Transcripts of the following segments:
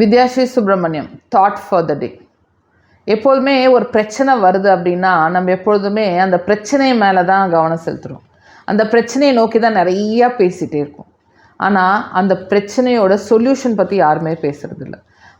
Vidyashree Subramaniam thought for the day எப்போதுமே ஒரு பிரச்சனை வருது அப்படின்னா நம்ம எப்பொழுதுமே அந்த பிரச்சனை மேலே தான் கவனம் செலுத்துகிறோம் அந்த பிரச்சனையை நோக்கி தான் நிறையா பேசிகிட்டே இருக்கோம். ஆனால் அந்த பிரச்சனையோட சொல்யூஷன் பற்றி யாருமே பேசுகிறதில்ல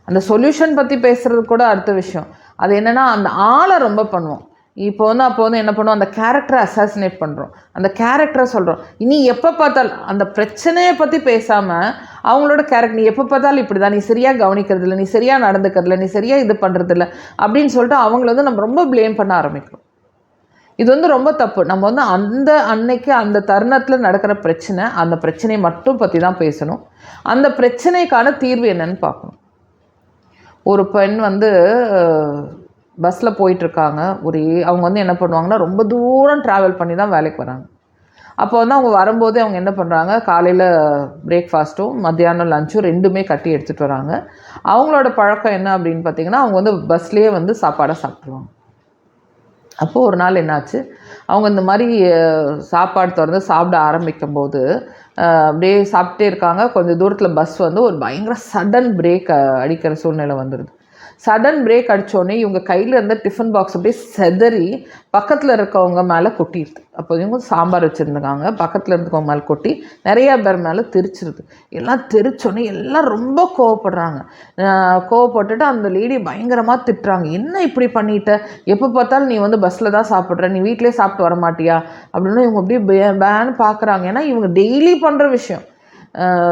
அந்த சொல்யூஷன் பற்றி பேசுகிறது கூட அடுத்த விஷயம். அது என்னென்னா அந்த ஆளை ரொம்ப பண்ணுவோம். இப்போ வந்து அப்போ வந்து என்ன பண்ணுவோம்? அந்த கேரக்டரை அசாசினேட் பண்ணுறோம் அந்த கேரக்டரை சொல்கிறோம் இனி எப்போ பார்த்தாலும் அந்த பிரச்சனையை பற்றி பேசாமல் அவங்களோட கேரக்டர் நீ எப்போ பார்த்தாலும் இப்படி தான் நீ சரியாக கவனிக்கிறது இல்லை நீ சரியாக நடந்துக்கிறதில்ல. நீ சரியாக இது பண்ணுறதில்ல அப்படின்னு சொல்லிட்டு அவங்கள வந்து நம்ம ரொம்ப ப்ளேம் பண்ண ஆரம்பிக்கிறோம். இது வந்து ரொம்ப தப்பு. நம்ம வந்து அந்த அன்னைக்கு அந்த தருணத்தில் நடக்கிற பிரச்சனை அந்த பிரச்சனையை மட்டும் பற்றி தான் பேசணும். அந்த பிரச்சனைக்கான தீர்வு என்னன்னு பார்க்கணும். ஒரு பெண் வந்து பஸ்ஸில் போயிட்டுருக்காங்க. ஒரு அவங்க வந்து என்ன பண்ணுவாங்கன்னா ரொம்ப தூரம் ட்ராவல் பண்ணி தான் வேலைக்கு வராங்க. அப்போ வந்து அவங்க வரும்போது அவங்க என்ன பண்ணுறாங்க காலையில் பிரேக்ஃபாஸ்ட்டும் மத்தியானம் லஞ்சும் ரெண்டுமே கட்டி எடுத்துகிட்டு வராங்க. அவங்களோட பழக்கம் என்ன அப்படின்னு பார்த்தீங்கன்னா அவங்க வந்து பஸ்லேயே வந்து சாப்பாடை சாப்பிட்ருவாங்க அப்போது ஒரு நாள் என்னாச்சு அவங்க இந்த மாதிரி சாப்பாடு திறந்து சாப்பிட ஆரம்பிக்கும் போது அப்படியே சாப்பிட்டே இருக்காங்க. கொஞ்சம் தூரத்தில் பஸ் வந்து ஒரு பயங்கர சடன் பிரேக் அடிக்கிற சூழ்நிலை வந்துடுது சடன் பிரேக் அடித்தோடனே இவங்க கையில் இருந்த டிஃபன் பாக்ஸ் அப்படியே செதறி பக்கத்தில் இருக்கவங்க மேலே கொட்டிடுது. அப்போ இவங்க சாம்பார் வச்சுருந்துக்காங்க பக்கத்தில் இருந்தவங்க மேலே கொட்டி நிறையா பேர் மேலே தெரிச்சிருது. எல்லாம் தெரிச்சோன்னே எல்லாம் ரொம்ப கோவப்படுறாங்க. கோவப்பட்டுட்டு அந்த லேடி பயங்கரமாக திட்டுறாங்க. என்ன இப்படி பண்ணிட்ட? எப்போ பார்த்தாலும் நீ வந்து பஸ்ஸில் தான் சாப்பிட்ற. நீ வீட்டிலே சாப்பிட்டு வர மாட்டியா? அப்படின்னு இவங்க அப்படியே பே- பேன்னு பார்க்குறாங்க. ஏன்னா இவங்க டெய்லி பண்ணுற விஷயம்.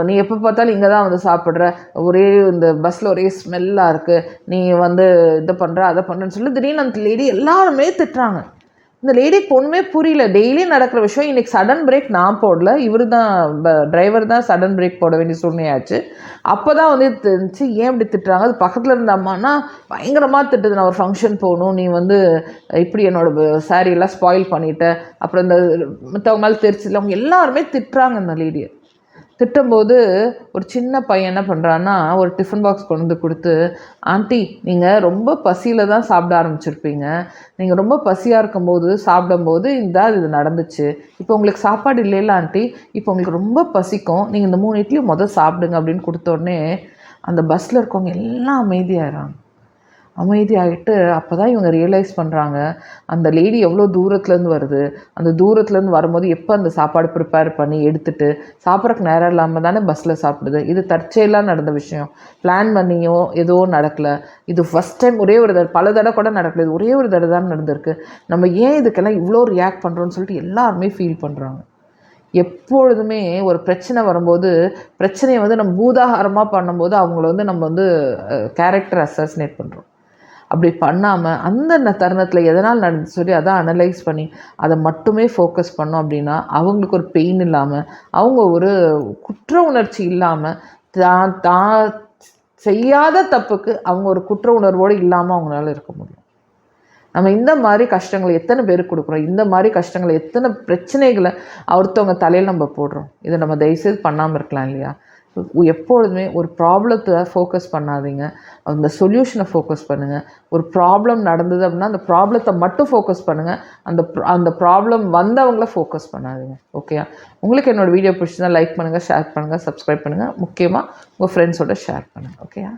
நீ எப்போ பார்த்தாலும் இங்கே தான் வந்து சாப்பிட்ற. ஒரே இந்த பஸ்ஸில் ஒரே ஸ்மெல்லாக இருக்குது நீ வந்து இதை பண்ணுற அதை பண்ணுறேன்னு சொல்லி திடீர்னு அந்த லேடி எல்லாருமே திட்டுறாங்க. இந்த லேடிக்கு ஒன்றுமே புரியல. டெய்லி நடக்கிற விஷயம் இன்றைக்கி சடன் பிரேக் நான் போடல. இவர் தான் டிரைவர் தான் சடன் பிரேக் போட வேண்டிய சூழ்நிலையாச்சு. அப்போ தான் வந்து தெரிஞ்சு ஏன் இப்படி திட்டுறாங்க? அது பக்கத்தில் இருந்த அம்மானா பயங்கரமாக திட்டுது. நான் ஒரு ஃபங்க்ஷன் போகணும் நீ வந்து இப்படி என்னோடய சாரியெல்லாம் எல்லாம் ஸ்பாயில் பண்ணிட்ட. அப்புறம் இந்த மற்றவங்க மேலே தெரிச்சில்ல அவங்க எல்லாருமே திட்டுறாங்க இந்த லேடியை திட்டும்போது ஒரு சின்ன பையன் என்ன பண்ணுறான்னா ஒரு டிஃபன் பாக்ஸ் கொண்டு வந்து கொடுத்து ஆண்டி நீங்கள் ரொம்ப பசியில் தான் சாப்பிட ஆரம்பிச்சிருப்பீங்க. நீங்கள் ரொம்ப பசியாக இருக்கும்போது சாப்பிடும்போது இந்த இது நடந்துச்சு. இப்போ உங்களுக்கு சாப்பாடு இல்லைல்ல ஆண்டி. இப்போ உங்களுக்கு ரொம்ப பசிக்கும். நீங்கள் இந்த மூணு இட்லி முதல் சாப்பிடுங்க அப்படின்னு கொடுத்தோடனே அந்த பஸ்ஸில் இருக்கவங்க எல்லாம் அமைதியாகிறாங்க அமைதியாகிட்டு அப்போ தான் இவங்க ரியலைஸ் பண்ணுறாங்க அந்த லேடி எவ்வளோ தூரத்துலேருந்து வருது அந்த தூரத்துலேருந்து வரும்போது எப்போ அந்த சாப்பாடு ப்ரிப்பேர் பண்ணி எடுத்துட்டு சாப்பிட்றக்கு நேரம் இல்லாமல் தானே பஸ்ஸில் சாப்பிடுது? இது தற்செயலாக நடந்த விஷயம். பிளான் பண்ணியோ எதுவும் நடக்கலை. இது ஃபஸ்ட் டைம் ஒரே ஒரு தடவை பல தடவை கூட நடக்கல. இது ஒரே ஒரு தடவை தான் நடந்திருக்கு. நம்ம ஏன் இதுக்கெல்லாம் இவ்வளோ ரியாக்ட் பண்ணுறோன்னு சொல்லிட்டு எல்லாருமே ஃபீல் பண்ணுறாங்க எப்பொழுதுமே ஒரு பிரச்சனை வரும்போது பிரச்சனையை வந்து நம்ம பூதாகாரமாக பண்ணும்போது அவங்கள வந்து நம்ம வந்து கேரக்டர் அசாசினேட் பண்ணுறோம் அப்படி பண்ணாமல் அந்த தருணத்தில் எதனால் நடந்து சொல்லி அதை அனலைஸ் பண்ணி அதை மட்டுமே ஃபோக்கஸ் பண்ணோம் அப்படின்னா அவங்களுக்கு ஒரு பெயின் இல்லாமல் அவங்க ஒரு குற்ற உணர்ச்சி இல்லாமல் தான் தான் செய்யாத தப்புக்கு அவங்க ஒரு குற்ற உணர்வோடு இல்லாமல் அவங்களால இருக்க முடியும். நம்ம இந்த மாதிரி கஷ்டங்களை எத்தனை பேருக்கு கொடுக்குறோம்? இந்த மாதிரி கஷ்டங்களை எத்தனை பிரச்சனைகளை ஒருத்தவங்க தலையில் நம்ம போடுறோம்? இதை நம்ம தயவுசெய்து பண்ணாமல் இருக்கலாம் இல்லையா? எப்பொழுதுமே ஒரு ப்ராப்ளத்தை ஃபோக்கஸ் பண்ணாதீங்க. அந்த சொல்யூஷனை ஃபோக்கஸ் பண்ணுங்கள் ஒரு ப்ராப்ளம் நடந்தது அப்படின்னா அந்த ப்ராப்ளத்தை மட்டும் ஃபோக்கஸ் பண்ணுங்கள் அந்த அந்த ப்ராப்ளம் வந்தவங்கள ஃபோக்கஸ் பண்ணாதீங்க. ஓகேயா உங்களுக்கு என்னோட வீடியோ பிடிச்சிருந்தா லைக் பண்ணுங்கள் ஷேர் பண்ணுங்கள் சப்ஸ்கிரைப் பண்ணுங்கள் முக்கியமாக உங்கள் ஃப்ரெண்ட்ஸோட ஷேர் பண்ணுங்கள் ஓகேயா